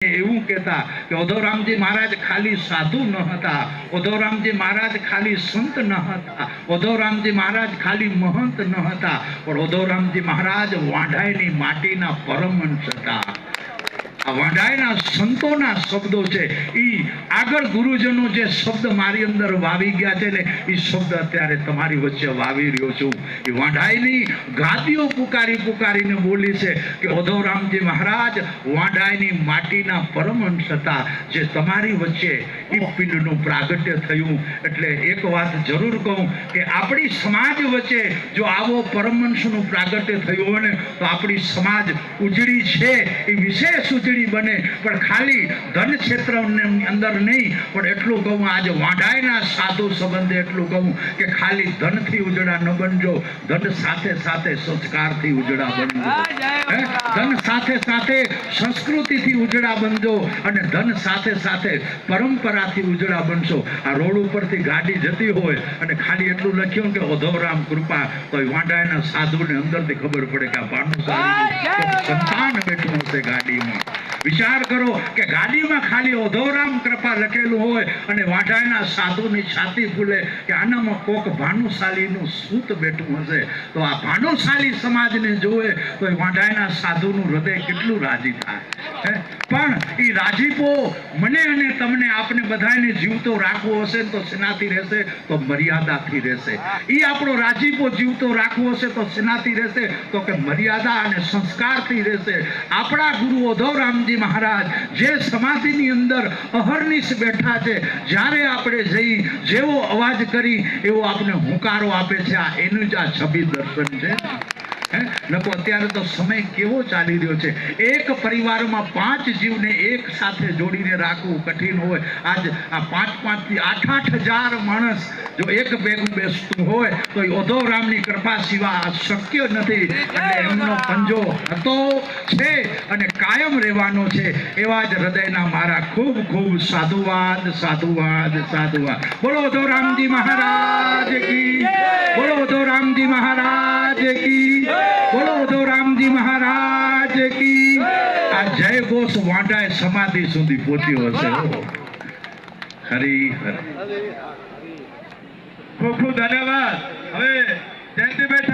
એવું કહેતા કે ઉધવરામજી મહારાજ ખાલી સાધુ ન હતા ઉધવરામજી મહારાજ ખાલી સંત ન હતા ઉધવરામજી મહારાજ ખાલી મહંત ન હતા, પણ ઉધવરામજી મહારાજ વાંઢાઈની માટીના પરમહંસ હતા. આ સંતોના શબ્દો છે. એ આગળ ગુરુજનો જે શબ્દ મારી અંદર વાવી ગયા છે ને એ શબ્દ અત્યારે તમારી વચ્ચે વાવી રહ્યો છું. એ વાંઢાઈની ગાદીઓ પુકારી પુકારીને બોલી છે કે ઉધવરામજી મહારાજ વાંઢાઈની માટીના પરમહંસ હતા, જે તમારી વચ્ચે એ પિંડનું પ્રાગટ્ય થયું. એટલે એક વાત જરૂર કહું કે, આપણી સમાજ વચ્ચે જો આવો પરમહંસનું પ્રાગટ્ય થયું હોય ને, તો આપણી સમાજ ઉજળી છે. એ વિશેષ ઉજળી બને. પણ ખાલી ધન ક્ષેત્રની અંદર નહીં પણ એટલું કહું આજે વાંઢાયના સાધુ સંબંધે એટલું કહું કે ખાલી ધનથી ઉજળા ન બનજો ધન સાથે સાથે સંસ્કારથી ઉજળા બનજો. ધન સાથે સાથે સંસ્કૃતિથી ઉજળા બનજો અને ધન સાથે સાથે પરંપરાથી ઉજળા બનશો. આ રોડ ઉપરથી ગાડી જતી હોય અને ખાલી એટલું લખ્યું કે ઓધવરામ કૃપા તો વાંઢાયના સાધુને અંદરથી ખબર પડે કે આ ભાનુશાળીનું સંતાન બેઠું હશે ગાડીમાં. વિચાર કરો કે ગાડીમાં ખાલી ઓધોરામ કૃપા લખેલું હોય અને વાંઢાઈના સાધુની છાતી ફૂલે કે આનામાં કોક ભાનુશાલીનું સૂત બેઠું હશે તો આ ભાનુશાલી સમાજને જોવે તો એ વાંઢાઈના સાધુનું હૃદય કેટલું રાજી થાય? પણ એ રાજીપો મને અને તમને આપણે બધાને જીવતો રાખવો હશે તો સેનાથી રહેશે, તો મર્યાદાથી રહેશે. એ આપણો રાજીપો જીવતો રાખવો હશે તો સેનાથી રહેશે, તો કે મર્યાદા અને સંસ્કારથી રહેશે. આપણા ગુરુ ઉદ્ધવરામજી મહારાજ જે સમાધિની અંદર અહર્નિશ બેઠા છે, જ્યારે આપણે જઈ જેવો અવાજ કરી એવો આપણે હુંકારો આપે છે. આ એનું જ આ છબી દર્શન છે. નકો અત્યારે તો સમય કેવો ચાલી રહ્યો છે? એક પરિવારમાં પાંચ જીવને એક સાથે જોડીને રાખવું કઠિન હોય. આજ આ પાંચ પાંચથી આઠ આઠ હજાર માણસ જો એક ભેગું બેસતું હોય, તો એ ઉદ્ધવરામની કૃપા સિવાય શક્ય નથી. એટલે એમનો પંજો હતો, છે અને કાયમ રહેવાનો છે. એવા જ હૃદયના મારા ખૂબ ખૂબ સાધુવાદ સાધુવાદ સાધુવાદ. બોલો રામજી મહારાજ કી બોલો ઉદ્ધવરામજી મહારાજ કી આ જય સમાધિ સુધી પહોંચ્યો હશે હરી હરી. ખૂબ ખૂબ ધન્યવાદ. હવે જયંતિભાઈ